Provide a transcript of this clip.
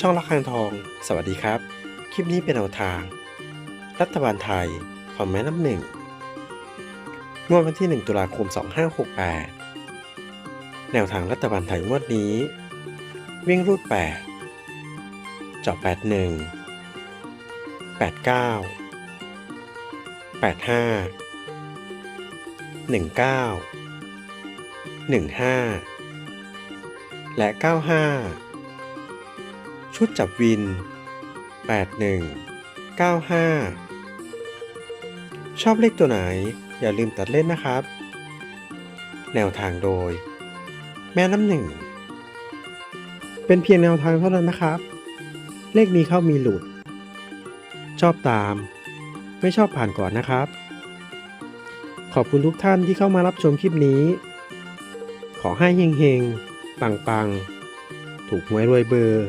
ช่องละคังทอง สวัสดีครับ คลิปนี้เป็นแนวทาง รัฐบาลไทยของแม่น้ำหนึ่งงวดวันที่ 1 ตุลาคม 2568 แนวทางรัฐบาลไทยงวดนี้ วิ่งรูด8เจาะ81 89 85 19 15 และ 95 ชุดจับวิน 81 95 ชอบเลขตัวไหนอย่าลืมตัดเล่นนะครับ แนวทางโดย แม่น้ำหนึ่ง เป็นเพียงแนวทางเท่านั้นนะครับ เลขมีเข้ามีหลุด ชอบตาม ไม่ชอบผ่านก่อนนะครับ ขอบคุณทุกท่านที่เข้ามารับชมคลิปนี้ ขอให้เฮงๆ ปังๆ ถูกหวยรวยเบอร์